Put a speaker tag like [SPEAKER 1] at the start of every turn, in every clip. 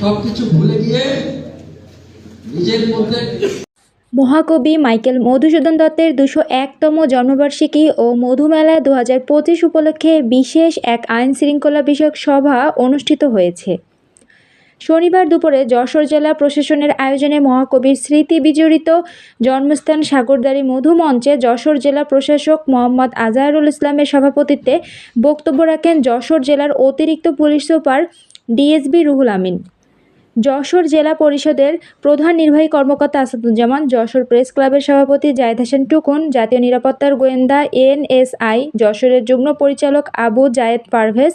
[SPEAKER 1] সবকিছু ভুলে গিয়ে নিজের মধ্যে
[SPEAKER 2] মহাকবি মাইকেল মধুসূদন দত্তের দুশো একতম জন্মবার্ষিকী ও মধুমেলা দু হাজার পঁচিশ উপলক্ষে বিশেষ এক আইন শৃঙ্খলা বিষয়ক সভা অনুষ্ঠিত হয়েছে। শনিবার দুপুরে যশোর জেলা প্রশাসনের আয়োজনে মহাকবির স্মৃতি বিজড়িত জন্মস্থান সাগরদারি মধুমঞ্চে যশোর জেলা প্রশাসক মোহাম্মদ আজহারুল ইসলামের সভাপতিত্বে বক্তব্য রাখেন যশোর জেলার অতিরিক্ত police super DSB Ruhul Amin. Jessore জেলা পরিষদের প্রধান নির্বাহী কর্মকর্তা আসাদুজ্জামান, যশোর প্রেস ক্লাবের সভাপতি জায়েদ হাসান টুকুন, জাতীয় নিরাপত্তার গোয়েন্দা এনএসআই, যশোরের যুগ্ম পরিচালক আবু জায়েদ পারভেজ,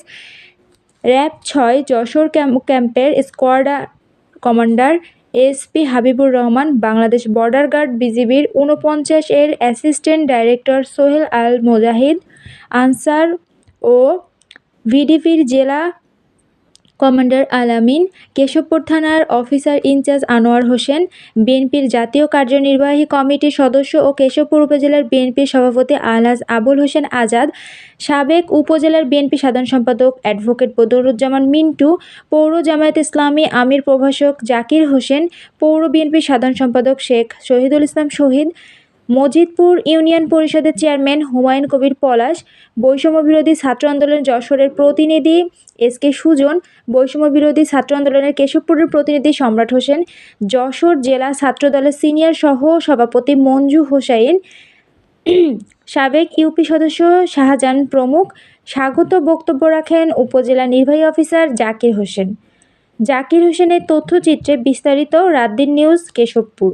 [SPEAKER 2] র্যাব ছয়, যশোর ক্যাম্প ক্যাম্পের squadron commander SP Habibur Rahman, Bangladesh border guard বিজিবির ঊনপঞ্চাশ এর অ্যাসিস্ট্যান্ট ডাইরেক্টর সোহেল আল মোজাহিদ, আনসার ও ভিডিপির জেলা কমান্ডার আলামিন, কেশবপুর থানার অফিসার ইনচার্জ আনোয়ার হোসেন, বিএনপির জাতীয় কার্যনির্বাহী কমিটির সদস্য ও কেশবপুর উপজেলার বিএনপির সভাপতি আলহাজ আবুল হোসেন আজাদ, সাবেক উপজেলার বিএনপি সাধারণ সম্পাদক অ্যাডভোকেট বদরুজ্জামান মিন্টু, পৌর জামায়াত ইসলামী আমির প্রভাষক জাকির হোসেন, পৌর বিএনপির সাধারণ সম্পাদক শেখ শহীদুল ইসলাম শহীদ মজিদপুর ইউনিয়ন পরিষদের চেয়ারম্যান হুমায়ুন কবির পলাশ, বৈষম্য বিরোধী ছাত্র আন্দোলন যশোরের প্রতিনিধি এস কে সুজন, বৈষম্য বিরোধী ছাত্র আন্দোলনের কেশবপুরের প্রতিনিধি সম্রাট হোসেন, যশোর জেলা ছাত্রদলের সিনিয়র সহ সভাপতি মঞ্জু হোসাইন, সাবেক ইউপি সদস্য শাহজাহান প্রমুখ, স্বাগত বক্তব্য রাখেন উপজেলা নির্বাহী অফিসার জাকির হোসেন। জাকির হোসেনের তথ্যচিত্রে বিস্তারিত রাতদিন নিউজ কেশবপুর।